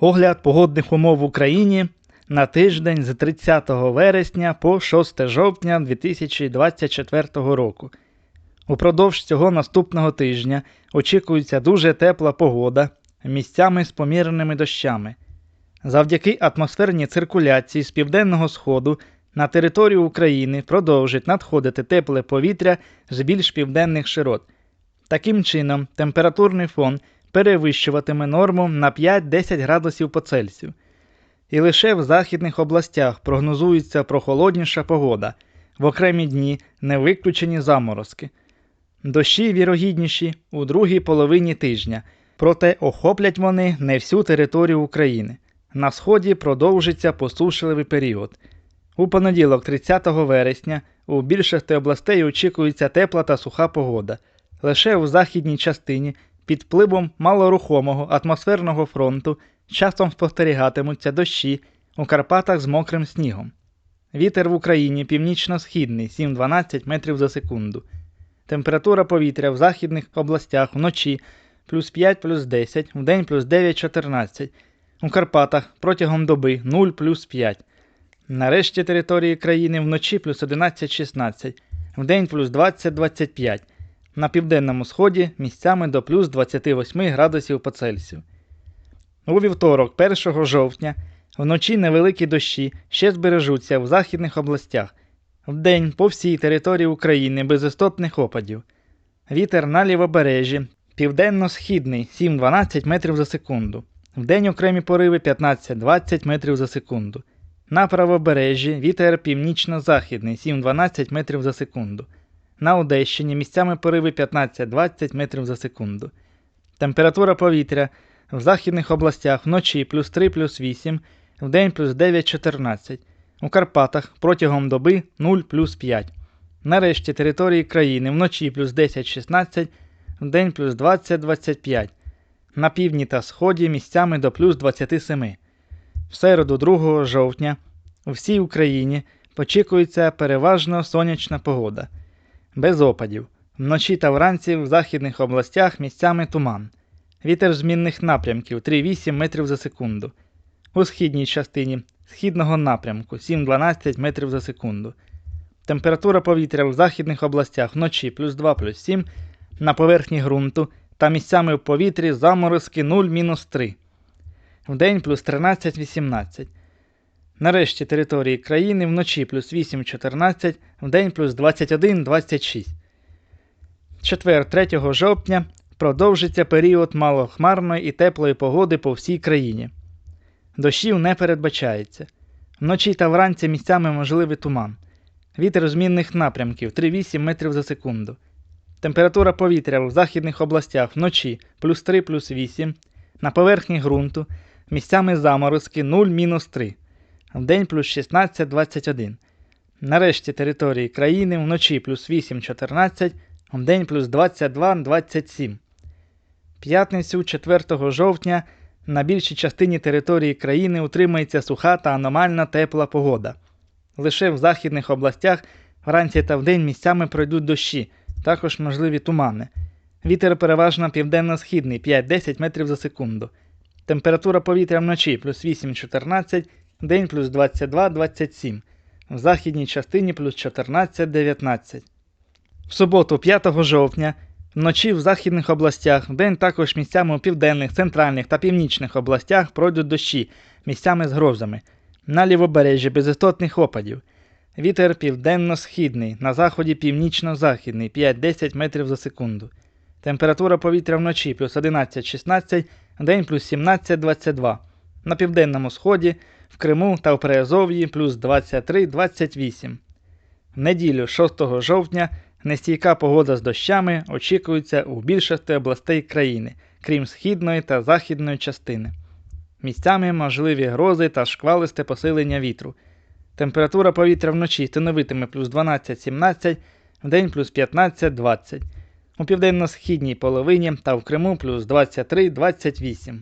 Огляд погодних умов в Україні на тиждень з 30 вересня по 6 жовтня 2024 року. Упродовж цього наступного тижня очікується дуже тепла погода місцями з помірними дощами. Завдяки атмосферній циркуляції з південного сходу на територію України продовжить надходити тепле повітря з більш південних широт. Таким чином, температурний фон перевищуватиме норму на 5-10 градусів по Цельсію. І лише в західних областях прогнозується прохолодніша погода, в окремі дні не виключені заморозки. Дощі вірогідніші у другій половині тижня, проте охоплять вони не всю територію України. На сході продовжиться посушливий період. У понеділок, 30 вересня, у більшості областей очікується тепла та суха погода. Лише у західній частині під впливом малорухомого атмосферного фронту часом спостерігатимуться дощі у Карпатах з мокрим снігом. Вітер в Україні північно-східний 7-12 метрів за секунду. Температура повітря в західних областях вночі плюс 5 плюс 10, вдень плюс 9 14. У Карпатах протягом доби 0 плюс 5. На решті території країни вночі плюс 11 16, вдень плюс 20 25. На південному сході місцями до плюс 28 градусів по Цельсію. У вівторок, 1 жовтня, вночі невеликі дощі ще збережуться в західних областях. Вдень по всій території України без істотних опадів. Вітер на лівобережжі, південно-східний 7-12 метрів за секунду. Вдень окремі пориви 15-20 метрів за секунду. На правобережжі вітер північно-західний 7-12 метрів за секунду. На Одещині місцями пориви 15-20 метрів за секунду. Температура повітря в західних областях вночі плюс 3 плюс 8, вдень плюс 9 14. У Карпатах протягом доби 0 плюс 5. На решті території країни вночі плюс 10 16, вдень плюс 20 25. На півдні та сході місцями до плюс 27. В середу 2 жовтня у всій Україні очікується переважно сонячна погода. Без опадів. Вночі та вранці в західних областях місцями туман. Вітер змінних напрямків 3-8 метрів за секунду. У східній частині східного напрямку 7-12 метрів за секунду. Температура повітря в західних областях вночі плюс 2 плюс 7, на поверхні ґрунту та місцями в повітрі заморозки 0-3. Вдень плюс 13-18. Нарешті території країни вночі плюс 8-14, вдень плюс 21-26. Четвер 3 жовтня продовжиться період малохмарної і теплої погоди по всій країні. Дощів не передбачається. Вночі та вранці місцями можливий туман. Вітер змінних напрямків 3-8 метрів за секунду. Температура повітря в західних областях вночі плюс 3 плюс 8, на поверхні ґрунту місцями заморозки 0-3, вдень плюс 16-21. Нарешті території країни вночі плюс 8-14, вдень плюс 22-27. П'ятницю 4 жовтня на більшій частині території країни утримається суха та аномальна тепла погода. Лише в західних областях вранці та вдень місцями пройдуть дощі, також можливі тумани. Вітер переважно південно-східний 5-10 метрів за секунду. Температура повітря вночі плюс 8-14, день плюс 22-27, в західній частині плюс 14-19. В суботу, 5 жовтня, вночі в західних областях, вдень також місцями у південних, центральних та північних областях пройдуть дощі, місцями з грозами. На лівобережжі без істотних опадів. Вітер південно-східний, на заході північно-західний 5-10 метрів за секунду. Температура повітря вночі плюс 11-16, день плюс 17-22. На південному сході, в Криму та в Приазов'ї плюс 23-28. В неділю 6 жовтня нестійка погода з дощами очікується у більшості областей країни, крім східної та західної частини. Місцями можливі грози та шквалисте посилення вітру. Температура повітря вночі становитиме плюс 12-17, вдень плюс 15-20. У південно-східній половині та в Криму плюс 23-28.